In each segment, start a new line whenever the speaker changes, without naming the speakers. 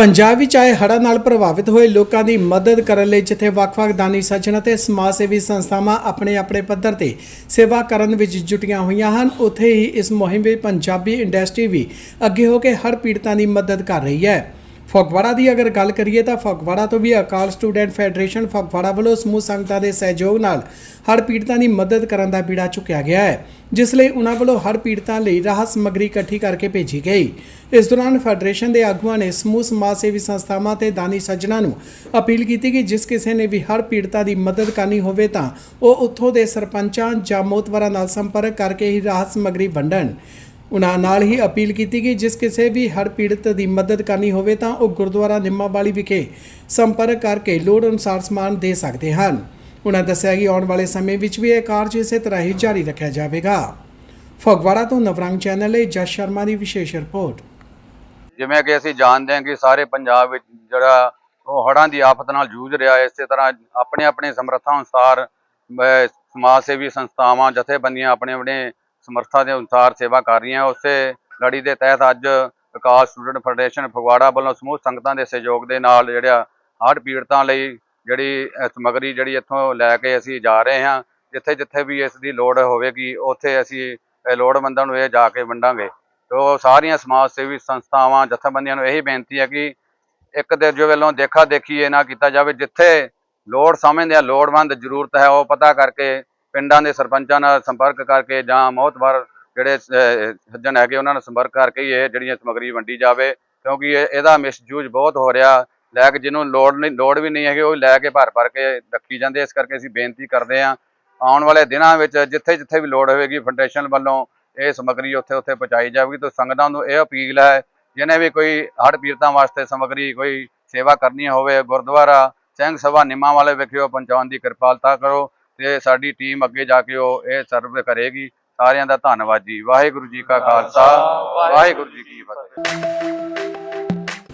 ਪੰਜਾਬ ਵਿੱਚ ਆਏ ਹੜ੍ਹਾਂ ਨਾਲ ਪ੍ਰਭਾਵਿਤ ਹੋਏ ਲੋਕਾਂ ਦੀ ਮਦਦ ਕਰਨ ਲਈ ਜਿੱਥੇ ਵੱਖ-ਵੱਖ ਦਾਨੀ ਸੱਜਣ ਅਤੇ ਸਮਾਜ ਸੇਵੀ ਸੰਸਥਾਵਾਂ ਆਪਣੇ-ਆਪਣੇ ਪੱਧਰ ਤੇ ਸੇਵਾ ਕਰਨ ਵਿੱਚ ਜੁਟੀਆਂ ਹੋਈਆਂ ਹਨ, ਉੱਥੇ ਹੀ ਇਸ ਮੁਹਿੰਮ ਵਿੱਚ ਪੰਜਾਬੀ ਇੰਡਸਟਰੀ ਵੀ ਅੱਗੇ ਹੋ ਕੇ ਹੜ੍ਹ ਪੀੜਤਾਂ ਦੀ ਮਦਦ ਕਰ ਰਹੀ ਹੈ। ਫਗਵਾੜਾ ਦੀ ਅਗਰ ਗੱਲ ਕਰੀਏ ਤਾਂ ਫਗਵਾੜਾ ਤੋਂ ਵੀ ਅਕਾਲ ਸਟੂਡੈਂਟ ਫੈਡਰੇਸ਼ਨ ਫਗਵਾੜਾ ਵੱਲੋਂ ਸਮੂਹ ਸੰਗਤਾਂ ਦੇ ਸਹਿਯੋਗ ਨਾਲ ਹੜ੍ਹ ਪੀੜਤਾਂ ਦੀ ਮਦਦ ਕਰਨ ਦਾ ਬੀੜਾ ਚੁੱਕਿਆ ਗਿਆ ਹੈ, ਜਿਸ ਲਈ ਉਹਨਾਂ ਵੱਲੋਂ ਹੜ੍ਹ ਪੀੜਤਾਂ ਲਈ ਰਾਹਤ ਸਮੱਗਰੀ ਇਕੱਠੀ ਕਰਕੇ ਭੇਜੀ ਗਈ। ਇਸ ਦੌਰਾਨ ਫੈਡਰੇਸ਼ਨ ਦੇ ਆਗੂਆਂ ਨੇ ਸਮੂਹ ਸਮਾਜ ਸੇਵੀ ਸੰਸਥਾਵਾਂ ਤੇ ਦਾਨੀ ਸੱਜਣਾਂ ਨੂੰ ਅਪੀਲ ਕੀਤੀ ਕਿ ਜਿਸ ਕਿਸੇ ਨੇ ਵੀ ਹੜ੍ਹ ਪੀੜਤਾਂ ਦੀ ਮਦਦ ਕਰਨੀ ਹੋਵੇ ਤਾਂ ਉਹ ਉੱਥੋਂ ਦੇ ਸਰਪੰਚਾਂ ਜਾਂ ਮੋਤਵਰਾਂ ਨਾਲ ਸੰਪਰਕ ਕਰਕੇ ਹੀ ਰਾਹਤ ਸਮੱਗਰੀ ਵੰਡਣ। ਉਨ੍ਹਾਂ ਨਾਲ ਹੀ ਅਪੀਲ ਕੀਤੀ ਕਿ ਜਿਸ ਕਿਸੇ ਵੀ ਹੜ੍ਹ ਪੀੜਤ ਦੀ ਮਦਦ ਕਰਨੀ ਹੋਵੇ ਤਾਂ ਉਹ ਗੁਰਦੁਆਰਾ ਨਿੰਮਾਵਾਲੀ ਵਿਖੇ ਸੰਪਰਕ ਕਰਕੇ ਲੋੜ ਅਨੁਸਾਰ ਸਮਾਨ ਦੇ ਸਕਦੇ ਹਨ। ਉਨ੍ਹਾਂ ਦੱਸਿਆ ਕਿ ਆਉਣ ਵਾਲੇ ਸਮੇਂ ਵਿੱਚ ਵੀ ਇਹ ਕਾਰਜ ਇਸੇ ਤਰ੍ਹਾਂ ਹੀ ਜਾਰੀ ਰੱਖਿਆ ਜਾਵੇਗਾ। ਫਗਵਾੜਾ ਤੋਂ ਨਵਰੰਗ ਚੈਨਲ ਲਈ ਜਸ ਸ਼ਰਮਾ ਦੀ ਵਿਸ਼ੇਸ਼ ਰਿਪੋਰਟ।
ਜਿਵੇਂ ਕਿ ਅਸੀਂ ਜਾਣਦੇ ਹਾਂ ਕਿ ਸਾਰੇ ਪੰਜਾਬ ਵਿੱਚ ਜਿਹੜਾ ਉਹ ਹੜ੍ਹਾਂ ਦੀ ਆਫਤ ਨਾਲ ਜੂਝ ਰਿਹਾ ਹੈ ਇਸੇ ਤਰ੍ਹਾਂ ਆਪਣੇ ਆਪਣੇ ਸਮਰੱਥਾ ਅਨੁਸਾਰ ਸਮਾਜ ਸੇਵੀ ਸੰਸਥਾਵਾਂ, ਜਥੇਬੰਦੀਆਂ ਆਪਣੇ ਆਪਣੇ ਸਮਰੱਥਾ ਦੇ ਅਨੁਸਾਰ ਸੇਵਾ ਕਰ ਰਹੀਆਂ। ਉਸੇ ਲੜੀ ਦੇ ਤਹਿਤ ਅੱਜ ਵਿਕਾਸ ਸਟੂਡੈਂਟ ਫੈਡਰੇਸ਼ਨ ਫਗਵਾੜਾ ਵੱਲੋਂ ਸਮੂਹ ਸੰਗਤਾਂ ਦੇ ਸਹਿਯੋਗ ਦੇ ਨਾਲ ਜਿਹੜਾ ਹੜ੍ਹ ਪੀੜਤਾਂ ਲਈ ਜਿਹੜੀ ਅਹ, ਸਮੱਗਰੀ ਜਿਹੜੀ ਇੱਥੋਂ ਲੈ ਕੇ ਅਸੀਂ ਜਾ ਰਹੇ ਹਾਂ ਜਿੱਥੇ ਜਿੱਥੇ ਵੀ ਇਸ ਦੀ ਲੋੜ ਹੋਵੇਗੀ ਉੱਥੇ ਅਸੀਂ ਲੋੜਵੰਦਾਂ ਨੂੰ ਇਹ ਜਾ ਕੇ ਵੰਡਾਂਗੇ। ਤੋ ਸਾਰੀਆਂ ਸਮਾਜ ਸੇਵੀ ਸੰਸਥਾਵਾਂ ਜਥੇਬੰਦੀਆਂ ਨੂੰ ਇਹੀ ਬੇਨਤੀ ਹੈ ਕਿ ਇੱਕ ਦੂਜੇ ਵੱਲੋਂ ਦੇਖਾ ਦੇਖੀ ਇਹ ਨਾ ਕੀਤਾ ਜਾਵੇ। ਜਿੱਥੇ ਲੋੜ ਸਮਝਦੇ ਆ ਲੋੜਵੰਦ ਜ਼ਰੂਰਤ ਹੈ ਉਹ ਪਤਾ ਕਰਕੇ ਪਿੰਡਾਂ ਦੇ ਸਰਪੰਚਾਂ ਨਾਲ ਸੰਪਰਕ ਕਰਕੇ ਜਾਂ ਮੌਤਬਰ ਜਿਹੜੇ ਅਹ, ਸੱਜਣ ਹੈਗੇ ਉਹਨਾਂ ਨਾਲ ਸੰਪਰਕ ਕਰਕੇ ਹੀ ਇਹ ਜਿਹੜੀਆਂ ਸਮੱਗਰੀ ਵੰਡੀ ਜਾਵੇ ਕਿਉਂਕਿ ਇਹ ਇਹਦਾ ਮਿਸਯੂਜ਼ ਬਹੁਤ ਹੋ ਰਿਹਾ। ਲੈ ਕੇ ਜਿਹਨੂੰ ਲੋੜ ਨਹੀਂ ਲੋੜ ਵੀ ਨਹੀਂ ਹੈਗੀ ਉਹ ਲੈ ਕੇ ਭਰ ਭਰ ਕੇ ਰੱਖੀ ਜਾਂਦੇ ਇਸ ਕਰਕੇ ਅਸੀਂ ਬੇਨਤੀ ਕਰਦੇ ਹਾਂ ਆਉਣ ਵਾਲੇ ਦਿਨਾਂ ਵਿੱਚ ਜਿੱਥੇ ਜਿੱਥੇ ਵੀ ਲੋੜ ਹੋਵੇਗੀ ਫੈਡਰੇਸ਼ਨ ਵੱਲੋਂ ਇਹ ਸਮੱਗਰੀ ਉੱਥੇ ਉੱਥੇ ਪਹੁੰਚਾਈ ਜਾਵੇਗੀ। ਤਾਂ ਸੰਗਤਾਂ ਨੂੰ ਇਹ ਅਪੀਲ ਹੈ ਜਿਹਨੇ ਵੀ ਕੋਈ ਹੜ੍ਹ ਪੀੜਤਾਂ ਵਾਸਤੇ ਸਮੱਗਰੀ ਕੋਈ ਸੇਵਾ ਕਰਨੀ ਹੋਵੇ ਗੁਰਦੁਆਰਾ ਸਿੰਘ ਸਭਾ ਨਿੰਮਾਂ ਵਾਲੇ ਵਿਖੇ ਉਹ ਪਹੁੰਚਾਉਣ ਦੀ ਕਿਰਪਾਲਤਾ ਕਰੋ। ਤੇ ਸਾਡੀ ਟੀਮ ਅੱਗੇ ਜਾ ਕੇ ਉਹ ਇਹ ਸਰਵ ਕਰੇਗੀ। ਸਾਰਿਆਂ ਦਾ ਧੰਨਵਾਦ ਜੀ। ਵਾਹਿਗੁਰੂ ਜੀ ਕਾ ਖਾਲਸਾ। ਵਾਹਿਗੁਰੂ ਜੀ ਕੀ ਫਤਿਹ।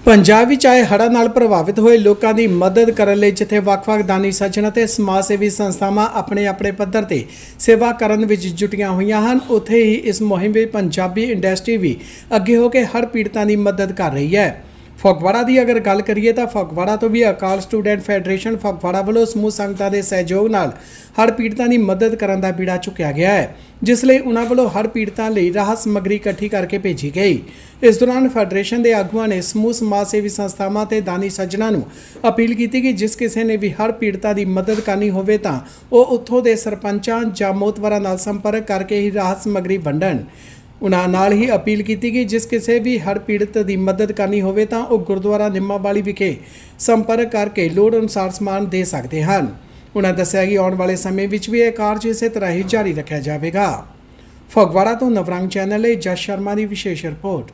ਪੰਜਾਬ ਵਿੱਚ ਆਏ ਹੜ੍ਹਾਂ ਨਾਲ ਪ੍ਰਭਾਵਿਤ ਹੋਏ ਲੋਕਾਂ ਦੀ ਮਦਦ ਕਰਨ ਲਈ ਜਿੱਥੇ ਵੱਖ-ਵੱਖ ਦਾਨੀ ਸੱਜਣ ਅਤੇ ਸਮਾਜ ਸੇਵੀ ਸੰਸਥਾਵਾਂ ਆਪਣੇ-ਆਪਣੇ ਪੱਧਰ ਤੇ ਸੇਵਾ ਕਰਨ ਵਿੱਚ ਜੁਟੀਆਂ ਹੋਈਆਂ ਹਨ, ਉੱਥੇ ਹੀ ਇਸ ਮੁਹਿੰਮ ਵਿੱਚ ਪੰਜਾਬੀ ਇੰਡਸਟਰੀ ਵੀ ਅੱਗੇ ਹੋ ਕੇ ਹਰ ਪੀੜਤਾਂ ਦੀ ਮਦਦ ਕਰ ਰਹੀ ਹੈ। ਫਗਵਾੜਾ ਦੀ ਅਗਰ ਗੱਲ ਕਰੀਏ ਤਾਂ ਫਗਵਾੜਾ ਤੋਂ ਵੀ ਅਕਾਲ ਸਟੂਡੈਂਟ ਫੈਡਰੇਸ਼ਨ ਫਗਵਾੜਾ ਵੱਲੋਂ ਸਮੂਹ ਸੰਗਤਾਂ ਦੇ ਸਹਿਯੋਗ ਨਾਲ ਹੜ੍ਹ ਪੀੜਤਾਂ ਦੀ ਮਦਦ ਕਰਨ ਦਾ ਬੀੜਾ ਚੁੱਕਿਆ ਗਿਆ ਹੈ, ਜਿਸ ਲਈ ਉਹਨਾਂ ਵੱਲੋਂ ਹੜ੍ਹ ਪੀੜਤਾਂ ਲਈ ਰਾਹਤ ਸਮੱਗਰੀ ਇਕੱਠੀ ਕਰਕੇ ਭੇਜੀ ਗਈ। ਇਸ ਦੌਰਾਨ ਫੈਡਰੇਸ਼ਨ ਦੇ ਆਗੂਆਂ ਨੇ ਸਮੂਹ ਸਮਾਜ ਸੇਵੀ ਸੰਸਥਾਵਾਂ ਤੇ ਦਾਨੀ ਸੱਜਣਾਂ ਨੂੰ ਅਪੀਲ ਕੀਤੀ ਕਿ ਜਿਸ ਕਿਸੇ ਨੇ ਵੀ ਹੜ੍ਹ ਪੀੜਤਾਂ ਦੀ ਮਦਦ ਕਰਨੀ ਹੋਵੇ ਤਾਂ ਉਹ ਉੱਥੋਂ ਦੇ ਸਰਪੰਚਾਂ ਜਾਂ ਮੋਤਵਰਾਂ ਨਾਲ ਸੰਪਰਕ ਕਰਕੇ ਹੀ ਰਾਹਤ ਸਮੱਗਰੀ ਵੰਡਣ। ਉਨ੍ਹਾਂ ਨਾਲ ਹੀ ਅਪੀਲ ਕੀਤੀ ਕਿ ਜਿਸ ਕਿਸੇ ਵੀ ਹੜ੍ਹ ਪੀੜਤ ਦੀ ਮਦਦ ਕਰਨੀ ਹੋਵੇ ਤਾਂ ਉਹ ਗੁਰਦੁਆਰਾ ਨਿੰਮਾਵਾਲੀ ਵਿਖੇ ਸੰਪਰਕ ਕਰਕੇ ਲੋੜ ਅਨੁਸਾਰ ਸਮਾਨ ਦੇ ਸਕਦੇ ਹਨ। ਉਨ੍ਹਾਂ ਦੱਸਿਆ ਕਿ ਆਉਣ ਵਾਲੇ ਸਮੇਂ ਵਿੱਚ ਵੀ ਇਹ ਕਾਰਜ ਇਸੇ ਤਰ੍ਹਾਂ ਹੀ ਜਾਰੀ ਰੱਖਿਆ ਜਾਵੇਗਾ। ਫਗਵਾੜਾ ਤੋਂ ਨਵਰੰਗ ਚੈਨਲ ਲਈ ਜਸ ਸ਼ਰਮਾ ਦੀ ਵਿਸ਼ੇਸ਼ ਰਿਪੋਰਟ।